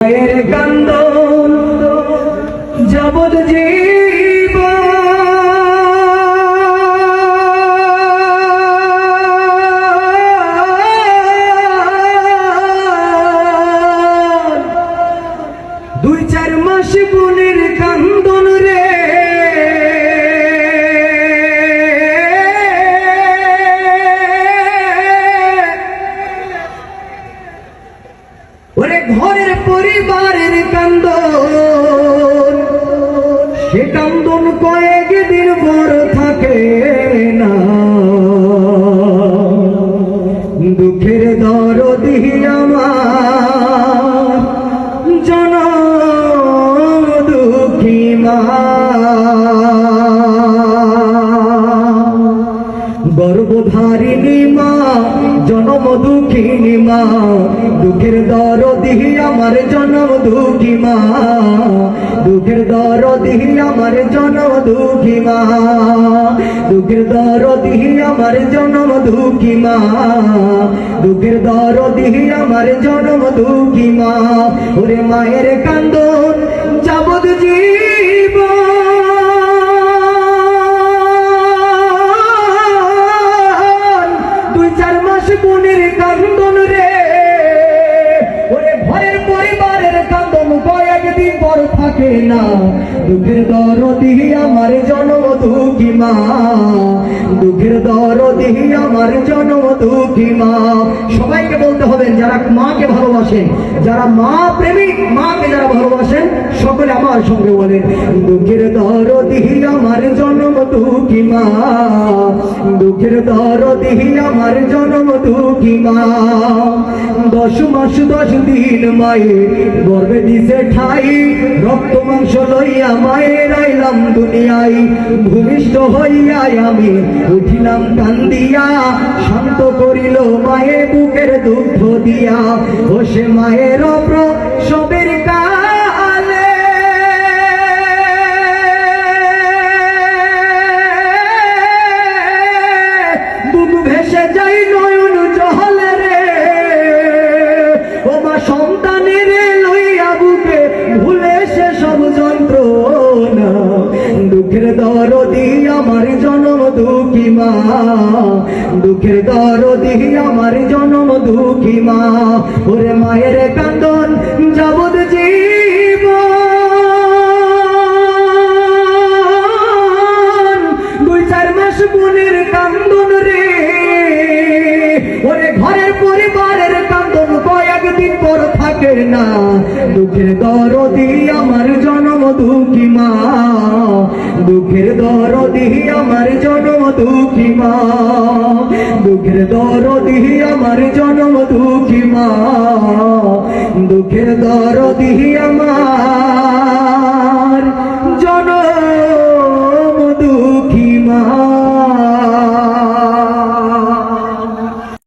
মায়ের কান্দ যাবত দুই চার মাস বোনের সে কান্দন কয়েক দিন বড় থাকে না। দুঃখের দর দিহি আমার জন দুঃখী মা। গর্ভধারিণী মা জনম দুঃখিনী মা, দুঃখের দর দিহি আমার জনম দুঃখী মা, দুঃখের দর দিহি আমার জনম দুঃখী মা, দুঃখের দর দিহি আমার জনম দুঃখী মা, দুঃখের দর দিহি আমার জনম দুঃখী মা। ওরে মায়ের কান্দন যাবদ জীবন থাকে না। দুঃখের দর দিহি আমার জন্ম দুঃখী মা। দুঃখের দর দিহি আমার জন্ম দুঃখী মা। সবাইকে বলতে হবে, যারা মাকে ভালোবাসেন, যারা মা প্রেমিক, মাকে যারা ভালোবাসেন, সকলে আমার সঙ্গে বলেন, দুঃখের দর দিহি আমার জন্ম দুঃখী মা। দুঃখের দর দিহি আমার জন্ম দুঃখী মা। দশ মাস, দশ দিন মায়ে গর্বে দিছে ঠাই, রক্ত মাংস লইয়া মায়ের আইলাম দুনিয়ায়। ভূমিষ্ঠ হইয়া আমি উঠিলাম কান্দিয়া, শান্ত করিল মায়ে বুকের দুঃখ দিয়া। ও সে মায়ের অপ্র সবের দুঃখের দরদি আমার জনম দুঃখী মা। দুঃখের দরদি আমার জনম দুঃখী মা। ওরে মায়ের কান্দন যাবদ জীবন। দুই চার মাস বোনের কান্দন রে। ওরে ঘরের পরিবারের কান্দন কয়েকদিন পর থাকে না। দুঃখের দরদি আমার জনম দুঃখী মা, দুঃখের দিহি আমার জনম দুঃখী মা, দুঃখের দিহি আমার জনম দুঃখী মা, দুঃখের দিহি আমার